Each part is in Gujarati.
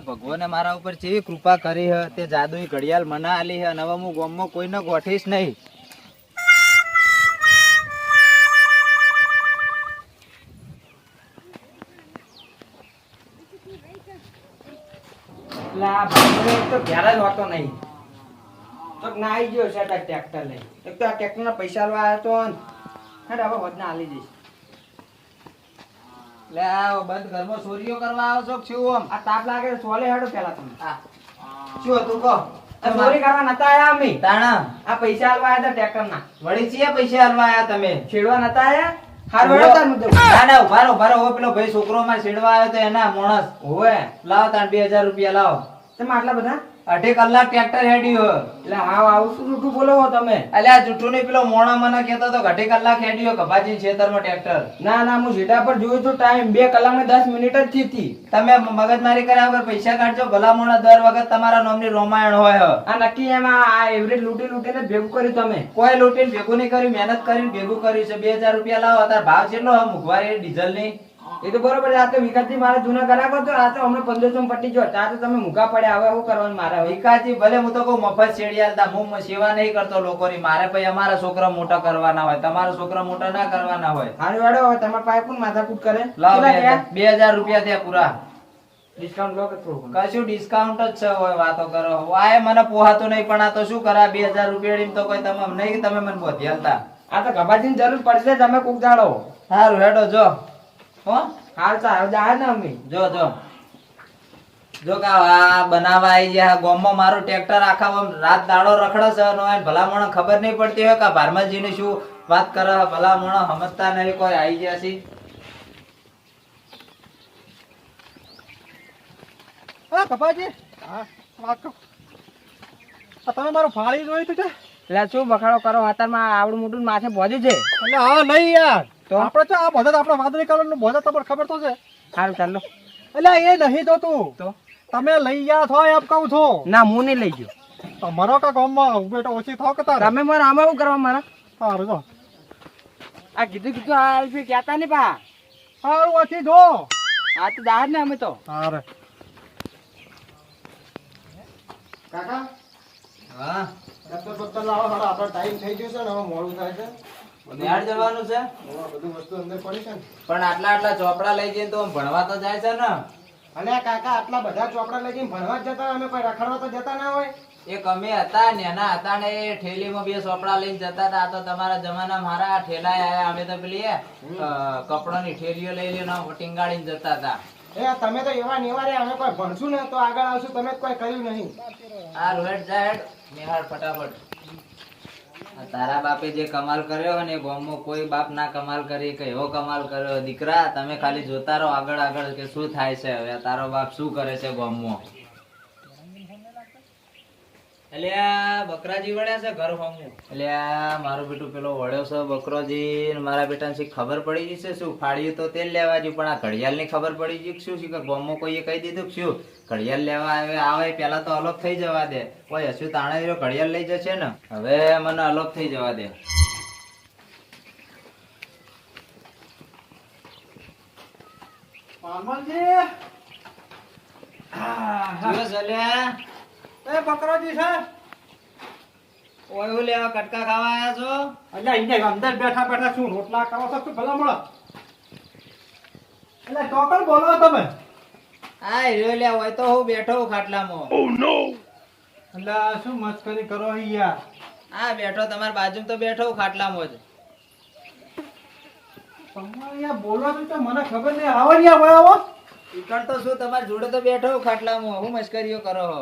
આ ભગવાને મારા ઉપર જેવી કૃપા કરી હે, તે જાદુઈ ઘડિયાળ મને આલી હે અને હવે હું ગામમાં કોઈને ગોઠીશ નહીં. ના આવી ગયો છે ટ્રેક્ટર ટ્રેક્ટરના પૈસા લેવા આવ્યો તો ને. હવે વધના આલી જઈશ. લે બંધ ઘરમાં ચોરીઓ કરવા આવો છો શું આમ? આ તાપ લાગે સોલે હેડો પેલા તમે. શું હતું કહો? ચોરી કરવા નતા આયા અમે? તાણા. આ પૈસા આલવા આવ્યા હતા ટ્રેક્ટરના. વળી છીએ પૈસા આલવા આયા તમે? છેડવા નતા આયા? હાર તાર મુદ્દો ના ના પેલો ભાઈ છોકરો માં છેડવા આવ્યો તો એના મોણસ. હોવે. લાવો તાણ બે હજાર રૂપિયા લાવો. તમે આટલા બધા? અઢી કલાક ટ્રેક્ટર હેડ્યું એટલે હા આવું શું જૂઠું બોલો તમે? આ જૂઠું નહીં પેલો મોણા મને કહેતો તો અઢી કલાક હેડ્યો કપાજી ખેતરમાં ટ્રેક્ટર ના ના હું સીધા પર જોયું તો ટાઈમ બે કલાક ને દસ મિનિટ જ થી હતી. તમે મગજમારી કર્યા વગર પૈસા કાઢજો ભલા મોણા દર વખત તમારા નામની રોમાયણ હોય. આ નક્કી એમાં આ એવરેજ લૂંટી લૂંટીને ભેગું કર્યું તમે? કોઈ લૂંટીને ભેગું નહીં કર્યું મહેનત કરીને ભેગું કર્યું છે. બે હજાર રૂપિયા લાવો તાર ભાવ કેટલો મોંઘવારી ડીઝલની એ તો બરોબર આ તો વિકાસજી મારા જૂના કરાવો તો આ તો અમને પંદરસો પટ્ટી જો ત્યાં તો તમે મૂકા પડ્યા. હવે શું કરવાનું મારા વિકાસજી ભલે હું તો કહું મફત શેડી આલતા હું સેવા નહીં કરતો લોકોની. મારે ભાઈ અમારા છોકરા મોટા કરવાના હોય. તમારા છોકરા મોટા ના કરવાના હોય. હારું વાડો હવે તમારા પાસે કોણ માથાકૂટ કરે? લાવો બે હજાર રૂપિયા થયા પૂરા. ડિસ્કાઉન્ટ લો કે થોડું કશું ડિસ્કાઉન્ટ જ છે હોય વાતો કરો. વાય મને પોહાતું નહીં પણ આ તો શું કરા? બે હજાર રૂપિયા તો કોઈ તમે નહીં તમે મને બોધી હાલતા આ તો ગભાજીની જરૂર પડશે તમે કોક દાડો સારું હેડો જો. હો? હાલ તો હવે ને અમે. જો જો. જો કે આ બનાવવા આવી ગયા. ગોમમાં મારું ટ્રેક્ટર આખા રાત દાડો રખડે છે અને ભલામણ ખબર નહીં પડતી હોય કે આ ભારમલજીની શું વાત કરે ભલામણ સમજતા નહીં કોઈ આવી ગયા છે. હા કપાજી હા વાત આ તમે મારું ફાળી જોયું તું છે. એટલે શું બખાડો કરો? અત્યારમાં આવડું મોટું માથે પહોંચ્યું છે. એટલે હા નહીં યાર. તો? આપણે તો આ બધા આપણે વાદળી કલરનું બધા તમને ખબર તો છે. સારું ચાલો એટલે એ નહીં જોતું તો. તમે લઈ ગયા છો એમ કહું છું. ના હું નહીં લઈ ગયો. તમારો કા ગામમાં બેટો ઓછી થાવ કે તારે? તમે મારા આમાં શું કરવા મારા? સારું જો. આ કીધું કીધું આ ગયા કહેતા નહીં પા સારું ઓછી જો આ તો દાહ ને અમે તો. સારે કાકા? હા. ટ્રેક્ટર બક્ટર લાવો સારા આપણો ટાઈમ થઈ ગયો છે ને હવે મોડું થાય છે. બિહાર જવાનું છે? બધું વસ્તુ અંદર પડી છે પણ આટલા આટલા ચોપડા લઈ જઈને તો ભણવા તો જાય છે ને. અને કાકા આટલા બધા ચોપડા લઈ જઈને ભણવા જતા અમે કોઈ રખડવા તો જતા ના હોય. એક અમે હતા ને એના હતા ને એ ઠેલીમાં બે ચોપડા લઈને જતા હતા. તો તમારા જમાના મારા ઠેલા આયા. અમે તો પેલી કપડાની ઠેલીઓ લઈ લઈને ટીંગાડીને જતા હતા. એ તમે તો એવા નિવારે અમે કોઈ ભણશું ને તો આગળ આવશું. તમે કોઈ કર્યું નહીં. આ રોહેટ જાહેડ નિહાળ ફટાફટ. તારા બાપે જે કમાલ કર્યો ને ગામમાં કોઈ બાપ ના કમાલ કરી કે એવો કમાલ કર્યો દીકરા, તમે ખાલી જોતા રહો આગળ આગળ કે શું થાય છે હવે. તારો બાપ શું કરે છે ગામમાં એટલે આ બકરાજી વળ્યા છે ઘર હોમું એટલે મારો બેટું પેલો વળ્યો છે બકરોજી મારા બેટાને શી ખબર પડી ગઈ છે? શું ફાડ્યું તો તેલ લેવા જ્યું પણ આ ઘડિયાળની ખબર પડી ગઈ કે શું કે ગામમાં કોઈએ કહી દીધું શું? ઘડિયાળ લેવા આવે આવે પેલા તો અલોપ થઈ જવા દે. કોઈ હશું તાણે ઘડિયાળ લઈ જશે ને? હવે મને અલોપ થઈ જવા દે. પામલજી! દિવસ અલ્યા એ બકરોજી છે? ઓયું લેવા કટકા ખાવા આયા છો? એટલે અહીંયા અંદર બેઠા બેઠા શું રોટલા કરો છો? શું ભલા મળો? એટલે ટોકર બોલો તમે. આ રહ્યો લે હોય તો હું બેઠો હું ખાટલામાં. એટલે શું મસ્કરી કરો અહીંયા આ બેઠો તમારી બાજુ તો બેઠો હું ખાટલામાં જ. તમારે અહીંયા બોલો તો મને ખબર નહીં. આવો ને આવો. આવો તો શું તમારી જોડે તો બેઠો ખાટલામાં. હું મસ્કરીઓ કરો હો.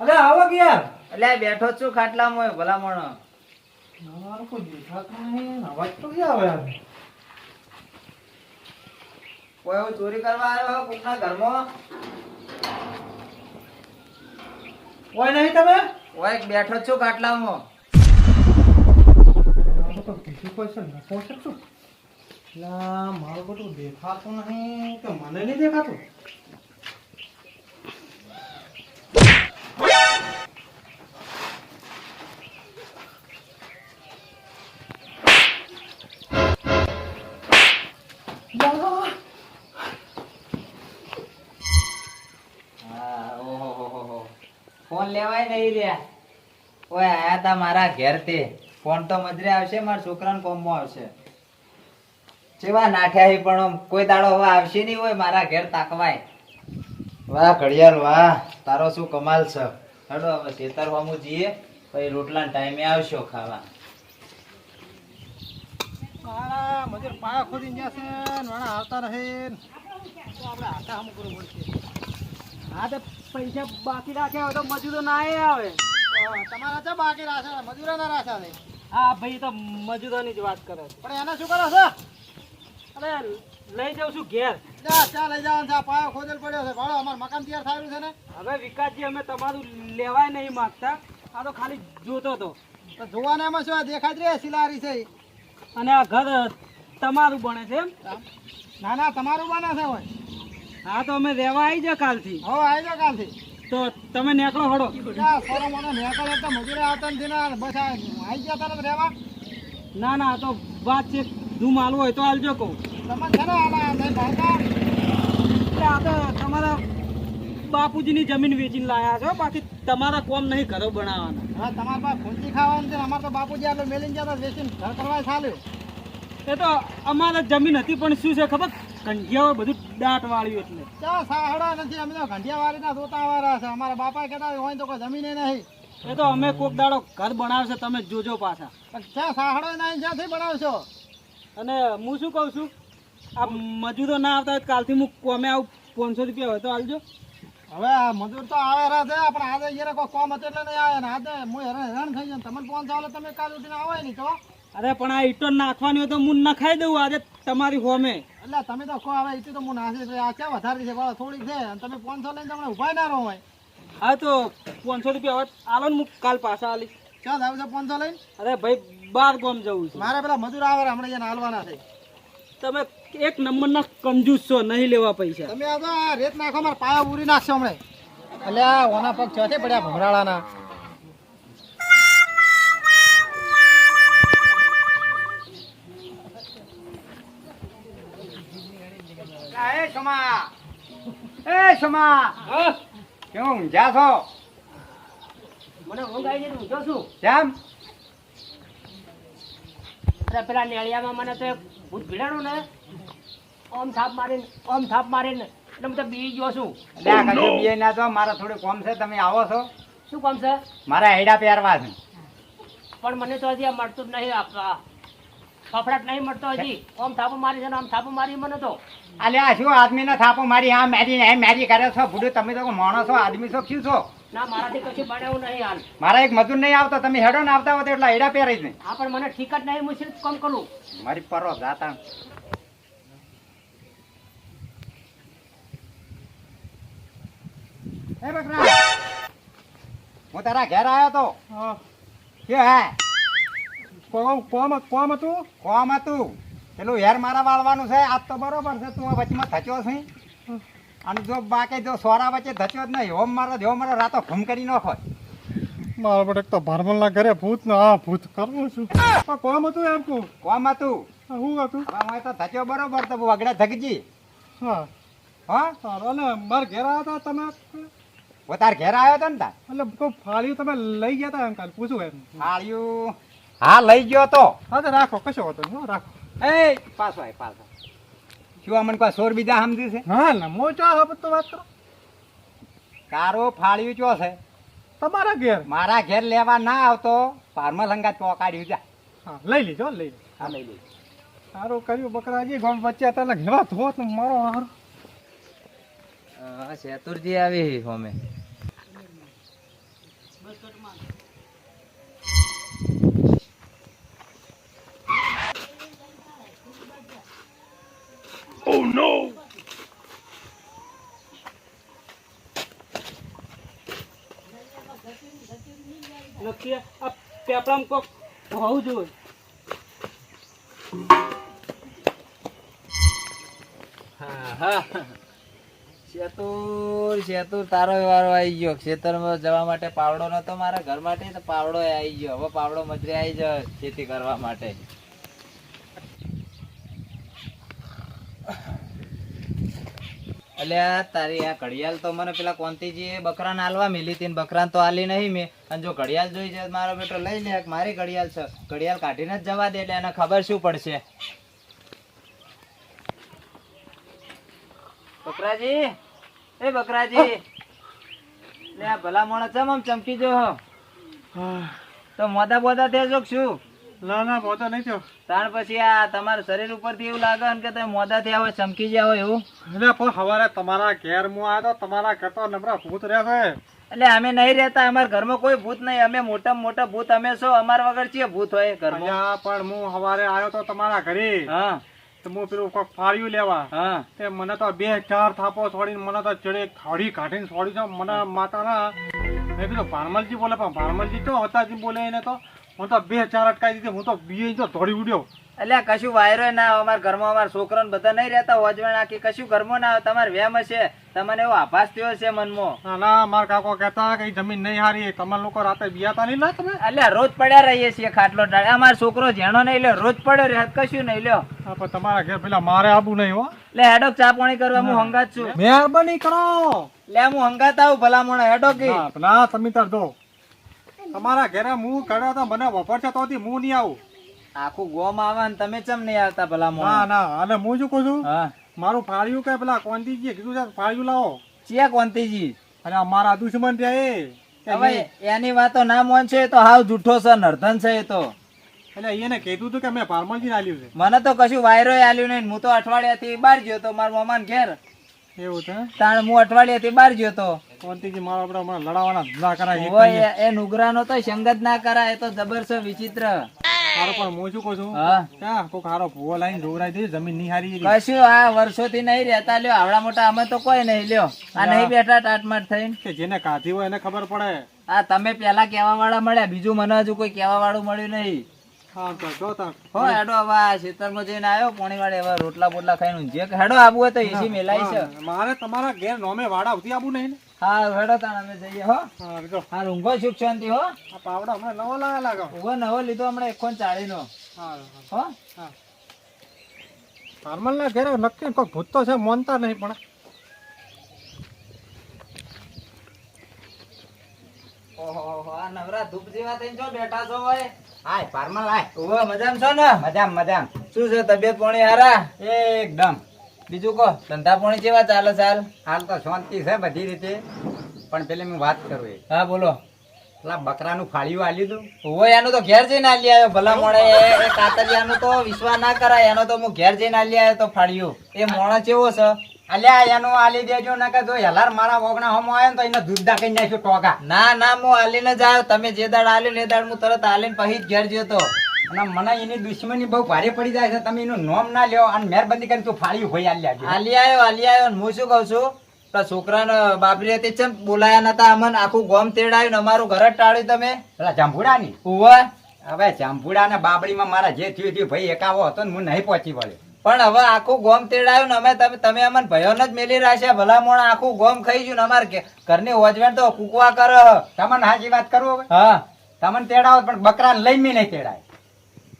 અરે આવો કે યાર? આ બેઠો છું ખાટલામાં ભલામણ. મારું કોઈ દેખાતું નહીં અવાજ તો ક્યાં આવે યાર? કોઈ હું ચોરી કરવા આવ્યો હો કોકના ઘરમાં? કોઈ નહીં તમે? ઓય બેઠો છું ખાટલામાં. મારું તો કોઈ બધું દેખાતું નહીં કે મને નહીં દેખાતું? ફોન લેવાય નહીં રે ઓય, આયા તા મારા ઘેર તે ફોન તો મજરે આવશે, મારા છોકરાને કોમમાં આવશે. જેવા નાઠ્યા પણ કોઈ દાડો હવે આવશે નહીં હોય, મારા ઘેર તાકવાય. વાહ ઘડિયાળ વાહ. તારો શું કમાલ છે. હડો હવે ખેતર હોમું જઈએ પછી રોટલા ટાઈમે આવશો ખાવા. મારા મજૂર પાયા ખોદીને જશે ને વાળા આવતા રહે તો આપણે હાથા સામું કરવું પડશે. હા તો પૈસા બાકી રાખ્યા હોય તો મજૂરો ના આવે. તમારા ચા બાકી રાખ્યા મજૂરોના રાખ્યા નહીં હા ભાઈ તો મજૂરોની જ વાત કરે પણ એને શું કરો છો? અરે લઈ જાઉં છું ઘેર. જા ચા લઈ જવાનું છે. પાયો ખોદેલ પડ્યો છે. ભાડો અમારું મકાન તૈયાર થયેલું છે ને? હવે વિકાસજી અમે તમારું લેવાય નહીં માંગતા. આ તો ખાલી જોતો હતો. તો જોવાના એમાં શું દેખાય જ રે સિલારી છે અને આ ઘર તમારું બને છે ના ના તમારું બને છે હોય. હા તો અમે રહેવા આવી જા કાલથી. હો આવી જાઓ કાલથી. તો તમે નેકળો હડો નેકળે તો મજૂરે આવતા નથી ને બસ આવી ગયા તરત રહેવા? ના ના આ તો વાત છે ધૂમ હાલવું હોય તો હાલજો કહું. તમારા બાપુજીની જમીન વેચીને લાયા છો બાકી તમારા કોમ નહીં ઘરો બનાવવાના. હા તમારા પાસે ખૂંચી ખાવાનું છે અમારે તો બાપુજી આટલું મેલીને જતા વેચીને ઘર કરવા ચાલ્યું. એ તો અમારે જમીન હતી પણ શું છે ખબર? કંઢિયાઓ બધું દાટ વાળ્યું એટલે. ચા સાહડા નથી? અમે તો ઘંટિયા વાળીના જોતા વાળા છે. અમારા બાપા કહેતા હોય તો કોઈ જમીન નહીં. એ તો અમે કોક દાડો ઘર બનાવશે તમે જોજો પાછા. પણ ચા સાહડો નહીં જ્યાંથી બનાવશો? અને હું શું કહું છું? આ મજૂરો ના આવતા હોય કાલથી હું કોમે આવું પાંચસો રૂપિયા હોય તો હાલજો હવે આ મજૂર તો આવે રહ્યા છે પણ આજે યાર કોઈ કોમ હતું એટલે નહીં આવે ને આજે હું હેરાન હેરાન થઈ જાય તમને ફોન આવે તમે કાલ ઉઠીને આવો નહીં તો. અરે પણ આ ઈટો નાખવાની હોય તો હું નખાઈ દઉં આજે તમારી હોમે. એટલે તમે તો કહો હવે ઈટી તો હું નાખી આ ક્યાં વધારે છે બરાબર થોડીક છે અને તમે પાંચસો લઈને તમને ઊભા ના રહો હોય. હા તો પાંચસો રૂપિયા હોય આલો ને હું કાલ પાછા આલી ક્યાં જાવ છે પાંચસો લઈને અરે ભાઈ બાર ગોમ જવું છે. મારે પેલા મજૂર આવે હમણાં હાલવાના છે. તમે એક નંબરના કમજૂસ છો નહીં લેવા પૈસા. તમે આ તો રેત નાખો મારા પાયા ઉરી નાખશો હમણાં. એટલે આ ઓના પગ ચોથે પડ્યા ભમરાળાના. એ સમા એ સમા કેમ ઊંઝા છો? મને ઊંઘ આવી છું કેમ? પેલા નેળિયામાં મને તો ભૂત ભીડાણું ને. ઓમ થાપ મારીને ઓમ થાપ મારીને. એટલે હું તો બી ગયો છું. લ્યા કશું બીએ ના તો મારા થોડું કોમ છે તમે આવો છો. શું કોમ છે? મારા હેડા પહેરવા છે. પણ મને તો હજી આ મળતું જ નહીં આ- આ ફફડાટ નહીં મળતો હજી. ઓમ થાપો મારી છે ને આમ થાપો મારી મને તો. અલ્યા શું આદમીને થાપો મારી? આ મેરી ને મેરી કરે છો ભૂડું? તમે તો માણસ છો આદમી છો શું છો? ના મારાથી કશું એવું નહીં હાલ. મારા એક મજૂર નહીં આવતો તમે હેડો ને આવતા હો તો એટલા હેડા પહેરી જ નહીં હા પણ મને ઠીક જ નહીં હું સિર્ફ કામ કરું? મારી પરો જાતા. હે બકરા હું તારા ઘેર આવ્યો તો. કે હે? કોમ કોમ કોમ હતું? કોમ હતું. પેલું હેર મારા વાળવાનું છે આજ તો બરોબર છે તું વચમાં થચો છે? અને જો બાકી જો સોરા વચ્ચે ધચ્યો જ નહીં હોમ મારો હોમ મારો રાતો ઘૂમ કરી નાખો મારા બટેક તો ભારમલના ઘરે ભૂત ને આ ભૂત કરવું છું. કોમ હતું એમ કહું. કોમ હતું. શું હતું? હવે હું તો બરોબર તો વગડા ધગજી. હા. હા? સારું અને મારા ઘેર આવ્યા હતા તમે? હું તાર ઘેર આવ્યો હતો ને તાર? એટલે કોઈ ફાળ્યું તમે લઈ ગયા હતા એમ કાલ પૂછું એમ હાળ્યું હા લઈ ગયો તો. હા તો રાખો કશો હતો નહીં રાખો. એ પાછો આય પાછો. શું અમને કોઈ સોર બીજા સમજી છે? હા ને મોચો હવે તો વાત કરો. કારો ફાળ્યું ચો છે? તમારા ઘેર? મારા ઘેર લેવા ના આવતો. પારમલ હંગાત પોકાડ્યું જા. હા લઈ લીધો લઈ લીધો હા લઈ લઈ સારું કર્યું બકરાજી ગામ વચ્ચે હતા ને ઘેરા ધોત મારો હારો. શેતુરજી આવી હોમે. નક્કી આ પેપડામાં કોક હોવું જોઈએ. હા હા. શેતુર શેતુર તારો વારો આવી ગયો. ખેતરમાં જવા માટે પાવડો નતો મારા ઘર માટે તો પાવડો આવી ગયો. હવે પાવડો મજરે આવી જાય ખેતી કરવા માટે. અલ્યા, તારી આ ઘડિયાળ તો મને પેલા કોંતીજી બકરાને હાલવા મેલી હતી બકરાને તો હાલી નહીં મેં. અને જો ઘડિયાળ જોઈ જાય મારો બેટો લઈ લે, મારી ઘડિયાળ છે. ઘડિયાળ કાઢીને જ જવા દે એટલે એને ખબર શું પડશે. બકરાજી એ બકરાજી. લે આ ભલા માણસ ચમ આમ ચમકી જો હો? તો મોદા બોદા થયો છો શું? ના ના પોતો નહીં થયો. તાણ પછી આ તમારા શરીર ઉપરથી એવું લાગે કે તમે મોદા થયા હોય ચમકી ગયા હોય એવું? એટલે પણ સવારે તમારા ઘેર હું આવ્યો તો તમારા ઘર તો નબળા ભૂત રહે છે. એટલે અમે નહીં રહેતા અમારા ઘરમાં કોઈ ભૂત નહીં. અમે મોટા મોટા ભૂત અમે છો અમારા વગર છીએ ભૂત હોય ઘરમાં? પણ હું સવારે આવ્યો તો તમારા ઘરે. હા. હું પેલું કોક ફાળ્યું લેવા. હા. તે મને તો બે ચાર થાપો છોડીને મને તો ચડે ખાડી કાઢીને છોડી છે. મને માતાના મેં કીધું ભારમલજી બોલે પણ ભારમલજી તો હતાજી બોલે એને તો. હું તો બે ચાર અટકાઈ દીધી. હું તો બીએ તો ધોડી ઉડ્યો. એટલે કશું વાયરો ના આવે. અમારા ઘરમાં અમારા છોકરો બધા નહીં રહેતા હોજવાણ આખી કશું ઘરમાં ના આવે. તમારે વેમ હશે. તમને એવો આભાસ થયો છે મનમાં. ના મારા કાકો કહેતા કે જમીન નહીં હારી. તમારે લોકો રાતે બિયાતા નહીં ના તમે? એટલે રોજ પડ્યા રહીએ છીએ ખાટલો ટાળે. અમારો છોકરો જેણો નહીં લ્યો. રોજ પડ્યો રહે. કશું નહીં લ્યો. પણ તમારા ઘેર પેલા મારે આબુ નહીં હો. એટલે હેડો ચા પાણી કરવા. હું હંગાત છું. મહેરબાની કરો. લે હું હંગાત આવું ભલા મોણા હેડો કે ના, તમે તાર જો. તમારા ઘરે હું કર્યો તો મને વફર છે તો હું નહીં આવું. આખું ગોમ આવે ને તમે ચમ નહીં આવતા ભલા ના ના અને હું શું કહું છું? હા. મારું ફાળ્યું કે પેલા કોંતીજી કીધું છે ફાળ્યું લાવો. ચિયા કોંતીજી? અને અમારા દુશ્મન છે એ. હવે એની વાતો ના મોન છે તો હાવ જૂઠો છે નર્ધન છે એ તો. એટલે એને કીધું હતું કે મેં ભારમલજી આલ્યું મને તો કશું વાયરો આલ્યું નહીં હું તો અઠવાડિયાથી બહાર ગયો તો મારા મામાને ઘેર. એવું છે? તાણ હું અઠવાડિયાથી બહાર ગયો તો કોંતીજી મારો આપણે હમણાં લડાવવાના ધંધા કરાય એ નુગરાનો તો સંગત ના કરાય એ તો જબર છે વિચિત્ર. મારો પણ હું શું કહું છું? હા. ક્યાં? કોક હારો ભૂવો લાઈન જોવરાઈ દે જમીન નિહારી હારી કશું આ વર્ષોથી નહીં રહેતા લ્યો આવડા મોટા અમે તો કોઈ નહીં લ્યો. આ નહીં બેઠા ટાટમાટ થઈને. કે જેને કાધી હોય એને ખબર પડે. આ તમે પેલા કેવા વાળા મળ્યા બીજું મને હજુ કોઈ કેવા વાળું મળ્યું નહીં. તાર. હેડો હવે ખેતરમાં જઈને આવ્યો પોણી વાળે હવે રોટલા બોટલા ખાઈને જે હેડો આવું હોય તો એસી મેલાય છે. મારે તમારા ઘેર નોમે વાડા આવતી આવું નહીં ને. હા હેડો તાણ અમે જઈએ હો. હા ઊંઘો સુખ શાંતિ હો. આ પાવડા હમણાં નવો લાયા લાગો. ઊભો નવો લીધો હમણાં એકોન ચાળી નો હા હો. હા. ભારમલના ઘેર નક્કી કોઈ ભૂત તો છે મોનતા નહીં પણ. ઓહો આ નવરા ધૂપ જેવા થઈને જો બેઠા છો હોય હાય પારમલ હાય. ઊભો મજામાં છો ને? મજામ મજામ. શું છે તબિયત પાણી હારા? એકદમ. બીજું કહો ધંધા પાણી કેવા ચાલે ચાલ હાલ? તો શાંતિ છે બધી રીતે. પણ પેલી હું વાત કરું હા બોલો. પેલા બકરાનું ફાળિયું આલ્યું તું હોય એનું તો ઘેર જઈને આલી આવ્યો ભલા મોડે એ કાતરિયાનું તો વિશ્વાસ ના કરાય એનો તો હું ઘેર જઈને આલી આવ્યો તો ફાળિયું. એ મોણસ કેવો છે? અલ્યા એનું આલી દેજો ના કે જો હેલાર મારા વગણા હમો આવ્યો તો એને દૂધ દાખી નાખ્યું ટોકા. ના ના હું આલીને જ આવ્યો. તમે જે દાડ આલ્યું ને એ દાડ હું તરત આલીને પછી જ ઘેર તો અને મને એની દુશ્મની બહુ ભારે પડી જાય છે. તમે એનું નોમ ના લ્યો અને મહેરબાની કરીને તું ફાળ્યું ભાઈ આલ્યા છે આલી આવ્યો આલી આવ્યો હું શું કહું છું? તો છોકરાને બાપરી હતી ચમ બોલાયા નતા અમને આખું ગોમ તેડાયું ને અમારું ઘર જ ટાળ્યું તમે. પેલા જાંભુડાની? ઉવા. હવે જાંભુડા ને બાબડીમાં મારા જે થયું થયું. ભાઈ એકાવો હતો ને હું નહીં પહોંચી વળ્યો. પણ હવે આખું ગોમ તેડાયું ને અમે તમે તમે અમને ભયોને જ મેલી રાખ્યા. ભલા મોણા આખું ગોમ ખાઈ ગયું ને અમારે ઘરની હોજવેણ તો કૂકવા કરે. તમને હાજી વાત કરું હવે? હા. તમને તેડાવો પણ બકરા લઈને બી નહીં તેડાય.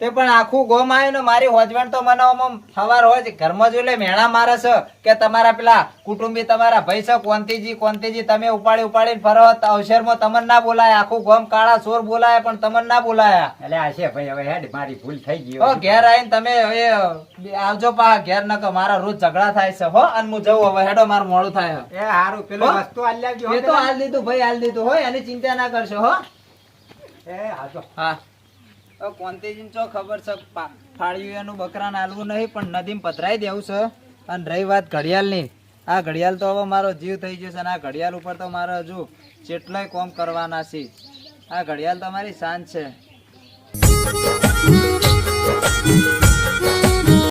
તે પણ આખું ગોમ આવ્યું ને મારી હોજવેણ તો મને આમ સવાર હોય છે. ઘરમાં જોઈ લે મેણા મારે છે કે તમારા પેલા કુટુંબી તમારા ભાઈ છે કોંતીજી કોંતીજી તમે ઉપાડી ઉપાડીને ફરો. અવસરમાં તમને ના બોલાય આખું ગોમ કાળા ચોર બોલાય પણ તમને ના બોલાયા. એટલે આ છે ભાઈ હવે હેડ મારી ભૂલ થઈ ગઈ હો ઘેર આવીને તમે હવે આવજો પા ઘેર ન મારા રોજ ઝઘડા થાય છે હો. અને હું જવું હવે હેડો મારું મોડું થાય એ હારું પેલો હો? વસ્તુ હાલ લાવજો એ તો હાલ દીધું ભાઈ હાલ દીધું હોય એની ચિંતા ના કરશો હો. એ હાજો હા. કોંતીજી ચો ખબર છે ફાળ્યું એનું બકરાને હાલવું નહીં, પણ નદીમાં પધરાઈ દેવું છે. અને રહી વાત ઘડિયાળની. આ ઘડિયાળ તો હવે મારો જીવ થઈ ગયો છે અને આ ઘડિયાળ ઉપર તો મારે હજુ જેટલાય કોમ કરવાના છે. આ ઘડિયાળ તમારી શાંત છે.